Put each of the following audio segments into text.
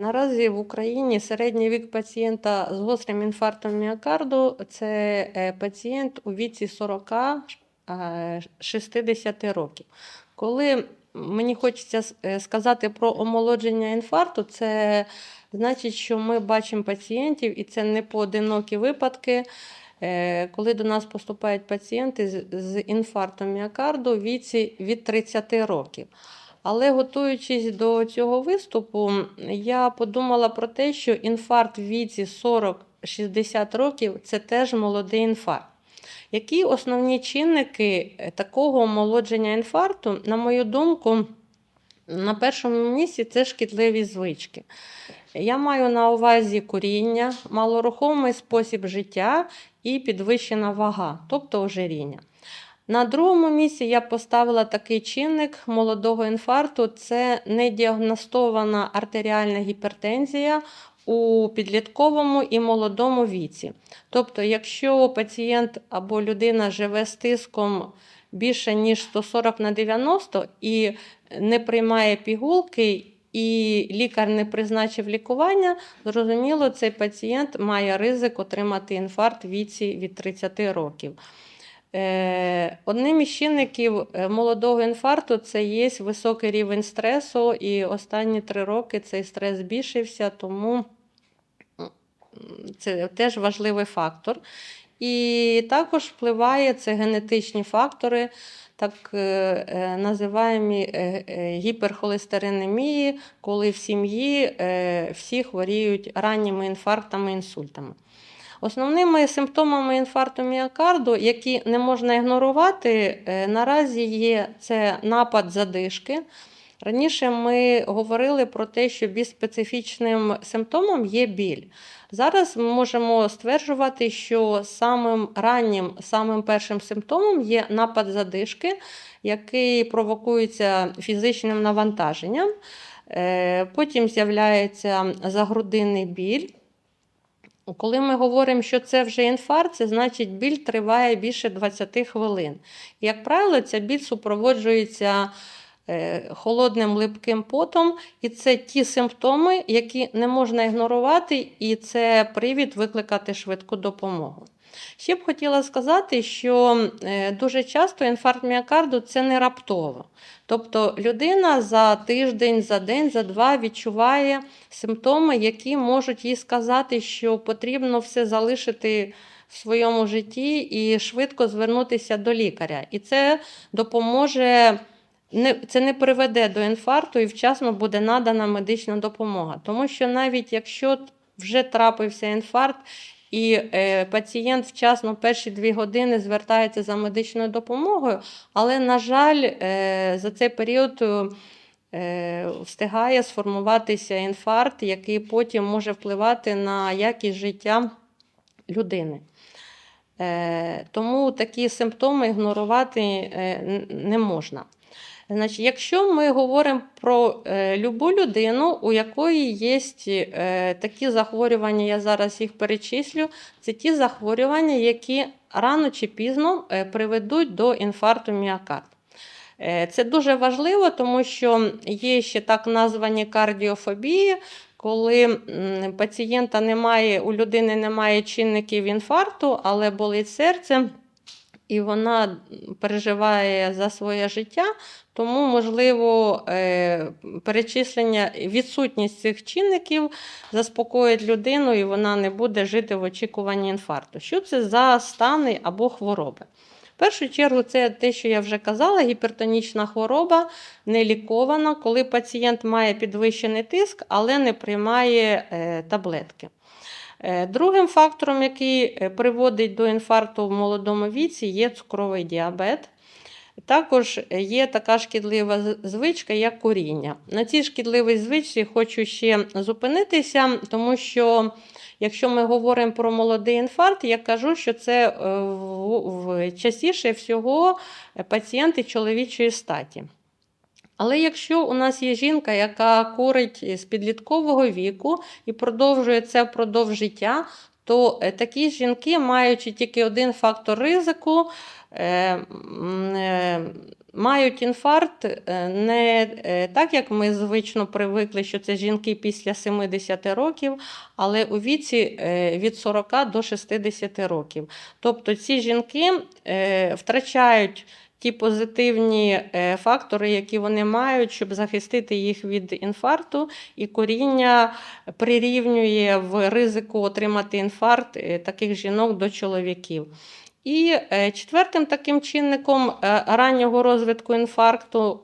Наразі в Україні середній вік пацієнта з гострим інфарктом міокарду це е, пацієнт у віці 40-60 років. Коли мені хочеться е, сказати про омолодження інфаркту, це значить, що ми бачимо пацієнтів, і це не поодинокі випадки. е, Коли до нас поступають пацієнти з- інфарктом міокарду в віці від 30 років. Але готуючись до цього виступу, я подумала про те, що інфаркт в віці 40-60 років це теж молодий інфаркт. Які основні чинники е, такого омолодження інфаркту, на мою думку, на першому місці це шкідливі звички. Я маю на увазі куріння, малорухомий спосіб життя і підвищена вага, тобто ожиріння. На другому місці я поставила такий чинник молодого інфаркту: це недіагностована артеріальна гіпертензія у підлітковому і молодому віці. Тобто, якщо пацієнт або людина живе з тиском більше ніж 140 на 90 і не приймає пігулки, і лікар не призначив лікування, зрозуміло, цей пацієнт має ризик отримати інфаркт віці від 30 років. Е, Одним із чинників е, молодого інфаркту це є високий рівень стресу, і останні три роки цей стрес збільшився, тому це теж важливий фактор. І також впливає це генетичні фактори, так е, називаємо гіперхолестеринемії, коли в сім'ї всі хворіють ранніми інфарктами, інсультами. Основними симптомами інфаркту міокарду, які не можна ігнорувати, е, наразі є це напад задишки. Раніше ми говорили про те, що більш специфічним симптомом є біль. Зараз ми можемо стверджувати, що самим раннім, самим першим симптомом є напад задишки, який провокується фізичним навантаженням. Е, Потім з'являється загрудинний біль. Коли ми говоримо, що це вже інфаркт, це значить біль триває більше 20 хвилин. Як правило, ця біль супроводжується е, холодним липким потом, і це ті симптоми, які не можна ігнорувати, і це привід викликати швидку допомогу. Ще б хотіла сказати, що е, дуже часто інфаркт міокарду це не раптово. Тобто людина за тиждень, за день, за два відчуває симптоми, які можуть їй сказати, що потрібно все залишити в своєму житті і швидко звернутися до лікаря. І це допоможе. Це не приведе до інфаркту і вчасно буде надана медична допомога. Тому що навіть якщо вже трапився інфаркт, і е, пацієнт вчасно перші дві години звертається за медичною допомогою, але, на жаль, е, за цей період е, встигає сформуватися інфаркт, який потім може впливати на якість життя людини. Е, тому такі симптоми ігнорувати е, не можна. Значить, якщо ми говоримо про е, любу людину, у якої є е, такі захворювання, я зараз їх перечислю, це ті захворювання, які рано чи пізно е, приведуть до інфаркту міокарду. Е, Це дуже важливо, тому що є ще так названі кардіофобії, коли пацієнта немає, у людини немає чинників інфаркту, але болить серце, і вона переживає за своє життя, тому, можливо, е, перечислення, відсутність цих чинників заспокоїть людину, і вона не буде жити в очікуванні інфаркту. Що це за стани або хвороби? В першу чергу, це те, що я вже казала, гіпертонічна хвороба не лікована, коли пацієнт має підвищений тиск, але не приймає е, таблетки. Е, Другим фактором, який е, приводить до інфаркту в молодому віці, є цукровий діабет. Також є така шкідлива звичка, як куріння. На цій шкідливій звичці хочу ще зупинитися, тому що якщо ми говоримо про молодий інфаркт, я кажу, що це е, частіше всього пацієнти чоловічої статі. Але якщо у нас є жінка, яка курить з підліткового віку і продовжує це впродовж життя, то е, такі жінки, маючи тільки один фактор ризику, е, е, мають інфаркт не так, як ми звично привикли, що це жінки після 70 років, але у віці від 40 до 60 років. Тобто ці жінки втрачають ті позитивні е, фактори, які вони мають, щоб захистити їх від інфаркту, і коріння прирівнює в ризику отримати інфаркт е, таких жінок до чоловіків. І е, четвертим таким чинником раннього розвитку інфаркту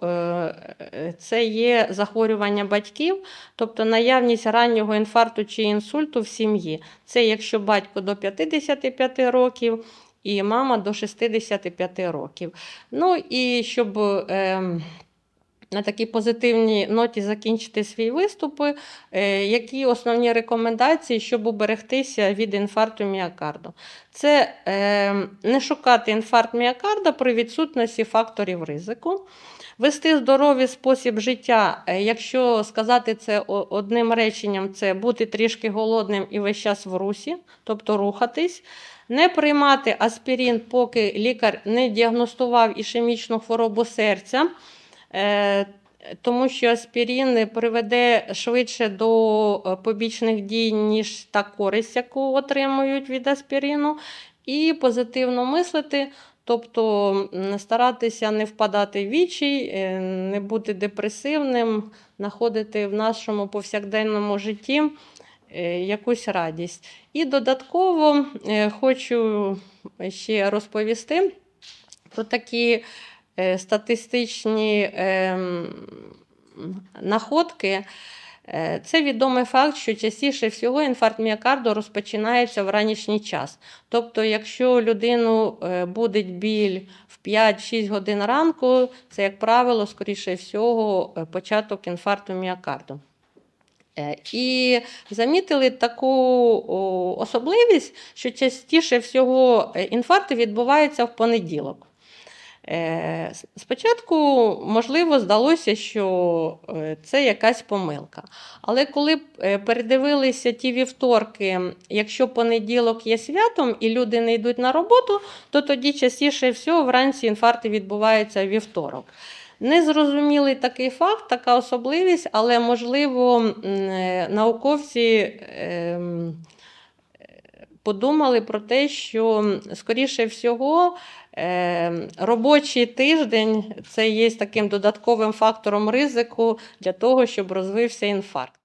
це є захворювання батьків, тобто наявність раннього інфаркту чи інсульту в сім'ї. Це якщо батько до 55 років і мама до 65 років. Ну і щоб е, на такій позитивній ноті закінчити свій виступ, е, які основні рекомендації, щоб уберегтися від інфаркту міокарду? Це е, не шукати інфаркт міокарда при відсутності факторів ризику. Вести здоровий спосіб життя, е, якщо сказати це одним реченням, це бути трішки голодним і весь час в русі, тобто рухатись. Не приймати аспірин, поки лікар не діагностував ішемічну хворобу серця, е, тому що аспірин приведе швидше до е, побічних дій, ніж та користь, яку отримують від аспірину. І позитивно мислити, тобто старатися не впадати в вічі, е, не бути депресивним, знаходити в нашому повсякденному житті якусь радість. І додатково е, хочу ще розповісти про такі е, статистичні ем, находки. Е, Це відомий факт, що частіше всього інфаркт міокарду розпочинається в ранішній час. Тобто, якщо людину е, буде біль в 5-6 годин ранку, це, як правило, скоріше всього, е, початок інфаркту міокарду. Е, І замітили таку особливість, що частіше всього е, інфаркти відбуваються в понеділок. Е, Спочатку, можливо, здалося, що це якась помилка. Але коли передивилися ті вівторки, якщо понеділок є святом і люди не йдуть на роботу, то тоді частіше всього вранці інфаркти відбуваються вівторок. Незрозумілий такий факт, така особливість, але можливо е, науковці ем, подумали про те, що скоріше всього е, робочий тиждень це є таким додатковим фактором ризику для того, щоб розвився інфаркт.